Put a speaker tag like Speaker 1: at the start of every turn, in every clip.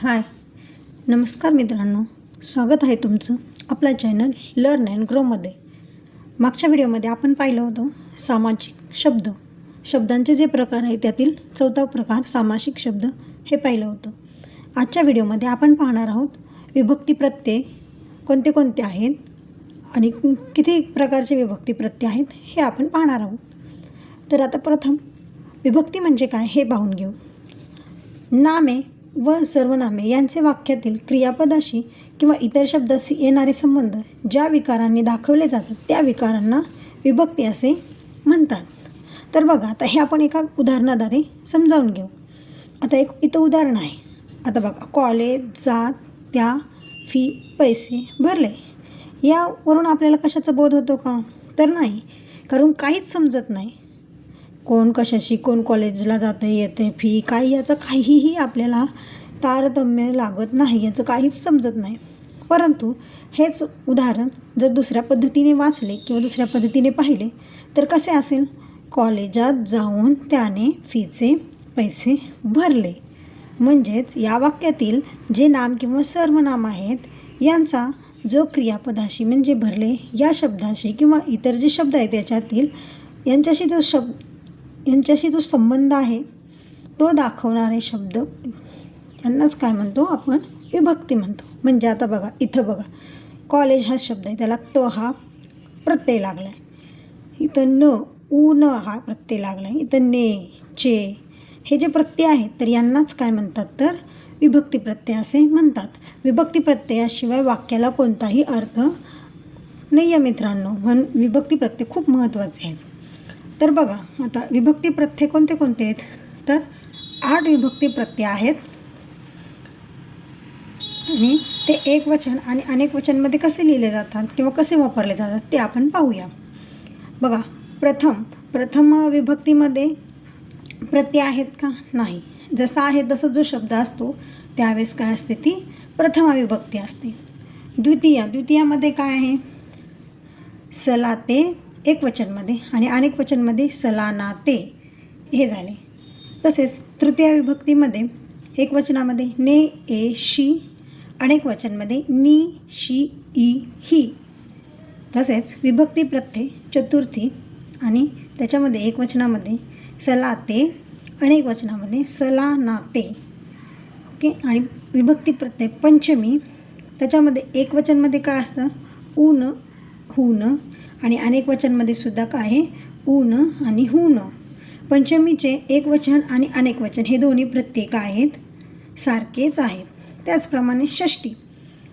Speaker 1: हाय. नमस्कार मित्रांनो. स्वागत आहे तुमचं आपला चॅनल लर्न अँड ग्रोमध्ये मागच्या व्हिडिओमध्ये आपण पाहिलं होतं सामाजिक शब्द. शब्दांचे जे प्रकार आहे त्यातील चौथा प्रकार सामासिक शब्द हे पाहिलं होतं. आजच्या व्हिडिओमध्ये आपण पाहणार आहोत विभक्ती प्रत्यय कोणते कोणते आहेत आणि किती प्रकारचे विभक्ती प्रत्यय आहेत हे आपण पाहणार आहोत. तर आता प्रथम विभक्ती म्हणजे काय हे पाहून घेऊ. नामे व सर्वनामे यांचे वाक्यातील क्रियापदाशी किंवा इतर शब्दाशी येणारे संबंध ज्या विकारांनी दाखवले जातात त्या विकारांना विभक्ती असे म्हणतात. तर बघा आता हे आपण एका उदाहरणाद्वारे समजावून घेऊ. आता एक इथं उदाहरण आहे. आता बघा कॉलेज जात त्या फी पैसे भरले. यावरून आपल्याला कशाचा बोध होतो का? तर नाही. कारण काहीच समजत नाही. कोण कशाशी कोण कॉलेजला जातं येते फी काही याचं काहीही आपल्याला तारतम्य लागत नाही याचं काहीच समजत नाही. परंतु हेच उदाहरण जर दुसऱ्या पद्धतीने वाचले किंवा दुसऱ्या पद्धतीने पाहिले तर कसे असेल? कॉलेजात जाऊन त्याने फीचे पैसे भरले. म्हणजेच या वाक्यातील जे नाम किंवा सर्वनाम आहेत यांचा जो क्रियापदाशी म्हणजे भरले या शब्दाशी किंवा इतर जे शब्द आहेत त्याच्यातील यांच्याशी जो शब्द यांच्याशी जो संबंध आहे तो दाखवणारे शब्द यांनाच काय म्हणतो आपण? विभक्ती म्हणतो. म्हणजे आता बघा इथं बघा. कॉलेज हा शब्द आहे. त्याला त हा प्रत्यय लागला आहे इथं न उ न हा प्रत्यय लागला आहे इथं ने चे हे जे प्रत्यय आहेत तर यांनाच काय म्हणतात? तर विभक्ती प्रत्यय असे म्हणतात. विभक्ती प्रत्ययाशिवाय वाक्याला कोणताही अर्थ नाही आहे मित्रांनो. म्हणून विभक्ती प्रत्यय खूप महत्त्वाचे आहेत. तर बघा आता विभक्ती प्रत्यय कोणते कोणते आहेत? तर आठ विभक्ती प्रत्यय आहेत. आणि ते एक वचन आणि अनेक वचनमध्ये कसे लिहिले जातात किंवा कसे वापरले जातात ते आपण पाहूया. बघा प्रथम प्रथम विभक्तीमध्ये प्रत्यय आहेत का? नाही. जसा आहे तसा जो शब्द असतो त्यावेळेस काय असते ती? प्रथमा विभक्ती असते. द्वितीय द्वितीयामध्ये काय आहे? सलाते एक वचनमध्ये आणि अनेक वचनमध्ये सलानाते हे झाले. तसेच तृतीय विभक्तीमध्ये एक वचनामध्ये ने ए शी अनेक वचनमध्ये नी शी ई ही. तसेच विभक्ती प्रत्यय चतुर्थी आणि त्याच्यामध्ये एक वचनामध्ये सलाते अनेक वचनामध्ये सला नाते ओके? आणि विभक्ती प्रत्यय पंचमी त्याच्यामध्ये एक वचनमध्ये काय असतं? ऊन हुन आणि अनेक वचनमध्ये सुद्धा काय? आहे ऊन आणि हून. पंचमीचे एक वचन आणि अनेक वचन हे दोन्ही प्रत्येक आहेत सारखेच आहेत. त्याचप्रमाणे षष्टी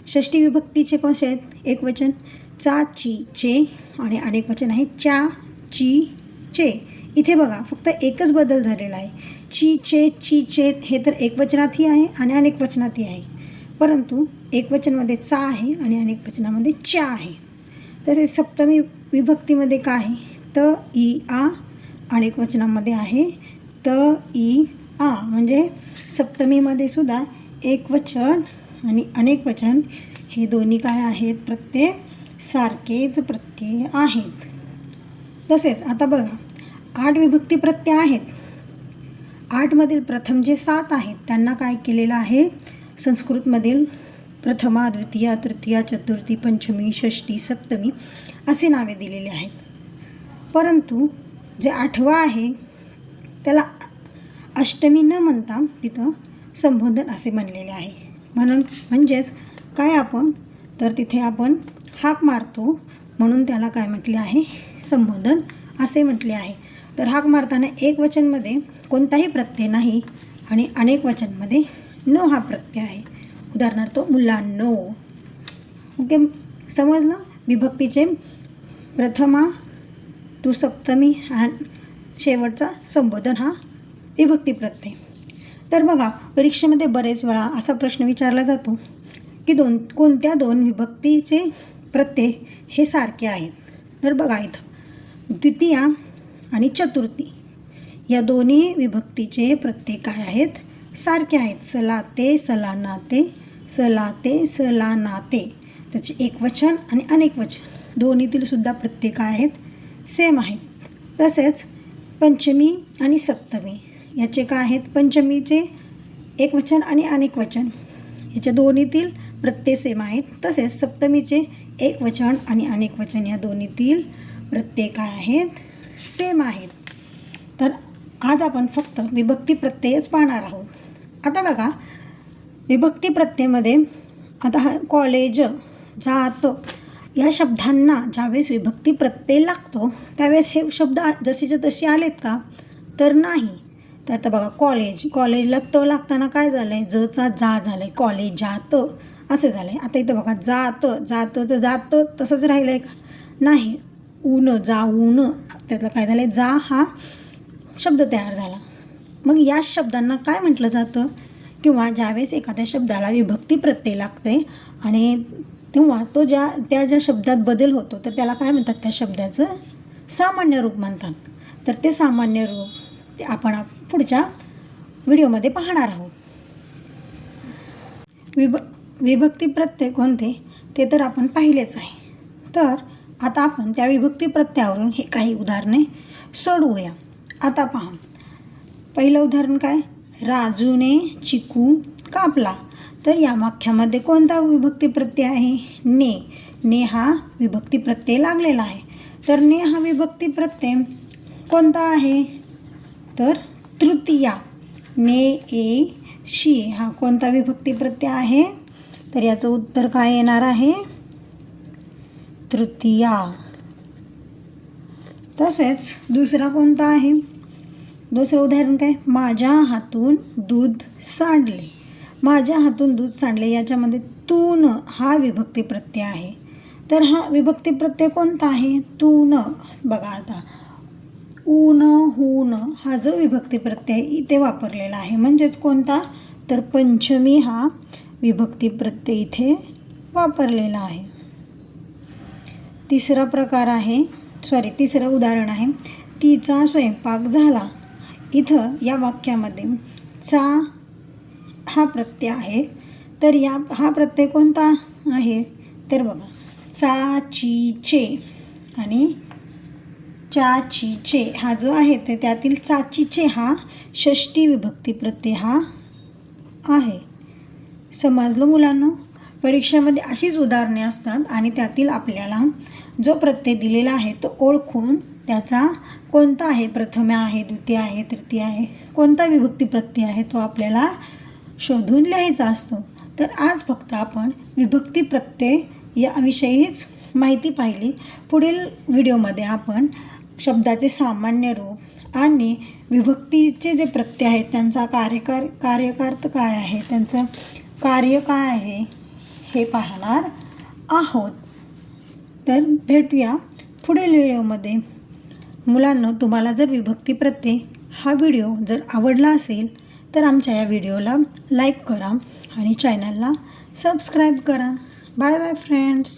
Speaker 1: षष्टी विभक्तीचे कसे आहेत? एक वचन चा ची चे आणि अनेक वचन आहे च्या ची चे इथे बघा फक्त एकच बदल झालेला आहे. ची चे ची चे हे तर एक वचनातही आहे आणि अनेक वचनातही आहे. परंतु एक वचनमध्ये चा आहे आणि अनेक वचनामध्ये च्या आहे. तसेच सप्तमी विभक्तीमध्ये काय आहे? त ई आ अनेक वचनामध्ये आहे त ई आ. म्हणजे सप्तमीमध्ये सुद्धा एक वचन आणि अनेक वचन हे दोन्ही काय आहेत? प्रत्यय सारखेच प्रत्यय आहेत. तसेच आता बघा आठ विभक्ती प्रत्यय आहेत. आठमधील प्रथम जे सात आहेत त्यांना काय केलेलं आहे? संस्कृतमधील प्रथमा द्वितीया तृतीया चतुर्थी पंचमी षष्टी सप्तमी असे नावे दिलेली आहेत. परंतु जे आठवा आहे त्याला अष्टमी न म्हणता तिथं संबोधन असे म्हणलेले आहे. म्हणून म्हणजेच काय आपण? तर तिथे आपण हाक मारतो म्हणून त्याला काय म्हटले आहे? संबोधन असे म्हटले आहे. तर हाक मारताना एक वचनमध्ये कोणताही प्रत्यय नाही आणि अनेक वचनमध्ये न हा प्रत्यय आहे. उदाहरणार्थ मुलांनो. ओके समजलं? विभक्तीचे प्रथमा टू सप्तमी अँड शेवटचा संबोधन हा विभक्ती प्रत्यय. तर बघा परीक्षेमध्ये बरेच वेळा असा प्रश्न विचारला जातो की दोन कोणत्या दोन विभक्तीचे प्रत्यय हे सारखे आहेत? तर बघा इथं द्वितीया आणि चतुर्थी. या दोन्ही विभक्तीचे प्रत्यय काय आहेत? सारखे आहेत. सलाते सलानाते सलाते सलानाते. त्याचे एक वचन आणि अनेक वचन. दोन्हीतील सुद्धा आहेत. सेम आहेत. तसेच पंचमी आणि सप्तमी. याचे काय आहेत? पंचमीचे एक वचन आणि अनेक वचन. याच्या दोन्हीतील प्रत्यय सेम आहेत. तसेच सप्तमीचे एक वचन आणि अनेक वचन या दोन्हीतील प्रत्यय काय आहेत. सेम आहेत. तर आज आपण फक्त विभक्ती प्रत्ययच पाहणार आहोत. आता बघा विभक्ती प्रत्ययमध्ये आता हा कॉलेज जात या शब्दांना ज्यावेळेस विभक्ती प्रत्यय लागतो त्यावेळेस हे शब्द आ- जसेच्या तसे आलेत का? तर नाही. तर आता बघा कॉलेज. कॉलेजला त लागताना काय झालं आहे जचा जा झालं आहे कॉलेज जात असं झालं आहे आता इथं बघा जात. जातचं जात तसंच राहिलं आहे का? नाही. ऊन जाऊन त्यातलं काय झालं आहे जा हा शब्द तयार झाला. मग या शब्दांना काय म्हटलं जातं? किंवा ज्यावेळेस एखाद्या शब्दाला विभक्ती प्रत्यय लागते आणि तेव्हा तो ज्या त्या ज्या शब्दात बदल होतो तर त्याला काय म्हणतात? त्या शब्दाचं सामान्य रूप म्हणतात. तर ते सामान्य रूप ते आपण पुढच्या व्हिडिओमध्ये पाहणार आहोत. विभ विभक्ती प्रत्यय कोणते? ते तर आपण पाहिलेच आहे. तर आता आपण त्या विभक्ती प्रत्ययावरून हे काही उदाहरणे सोडवूया. आता पहा. पहिलं उदाहरण काय? राजूने चिकू कापला. तर या वाक्यामध्ये कोणता विभक्ती प्रत्यय आहे? ने. ने हा विभक्ती प्रत्यय लागलेला आहे. तर ने हा विभक्ती प्रत्यय कोणता आहे? तर तृतीया. ने ए शी हा कोणता विभक्ती प्रत्यय आहे? तर याचं उत्तर काय येणार आहे? तृतीया. तसेच दुसरा कोणता आहे? दुसरं उदाहरण काय? माझ्या हातून दूध सांडले. माझ्या हातून दूध सांडले याच्यामध्ये तून हा विभक्ती प्रत्यय आहे. तर हा विभक्ती प्रत्यय कोणता आहे? तून. बघा आता. ऊन हून हा जो विभक्ती प्रत्यय इथे वापरलेला आहे म्हणजेच कोणता? तर पंचमी हा विभक्ती प्रत्यय इथे वापरलेला आहे. तिसरा प्रकार आहे सॉरी तिसरं उदाहरण आहे. तिचा स्वयंपाक झाला. इथं या वाक्यामध्ये चा हा प्रत्यय आहे. तर या हा प्रत्यय कोणता आहे? तर बघा. चा ची चे. आणि चाचीचे हा जो आहे ते त्यातील चाचीचे हा षष्टी विभक्ती प्रत्यय हा आहे. समजलं मुलांना? परीक्षेमध्ये अशीच उदाहरणे असतात आणि त्यातील आपल्याला जो प्रत्यय दिलेला आहे तो ओळखून त्याचा कोणता आहे? प्रथम आहे द्वितीय आहे तृतीय आहे? कोणता विभक्ती प्रत्यय आहे तो आपल्याला शोधून लिहायचा असतो? तर आज फक्त आपण विभक्ती प्रत्यय याविषयीच माहिती पाहिली. पुढील व्हिडिओमध्ये आपण शब्दाचे सामान्य रूप आणि विभक्तीचे जे प्रत्यय आहेत त्यांचा कार्यकार कार्यकार्थ काय आहे? त्यांचं कार्य काय आहे? हे पाहणार आहोत. तर भेटूया पुढील व्हिडिओमध्ये. मुलांना तुम्हाला जर विभक्ती प्रत्यय हा व्हिडिओ जर आवडला असेल तर आमच्या या व्हिडिओला लाईक करा आणि चॅनलला सबस्क्राईब करा. Bye bye friends.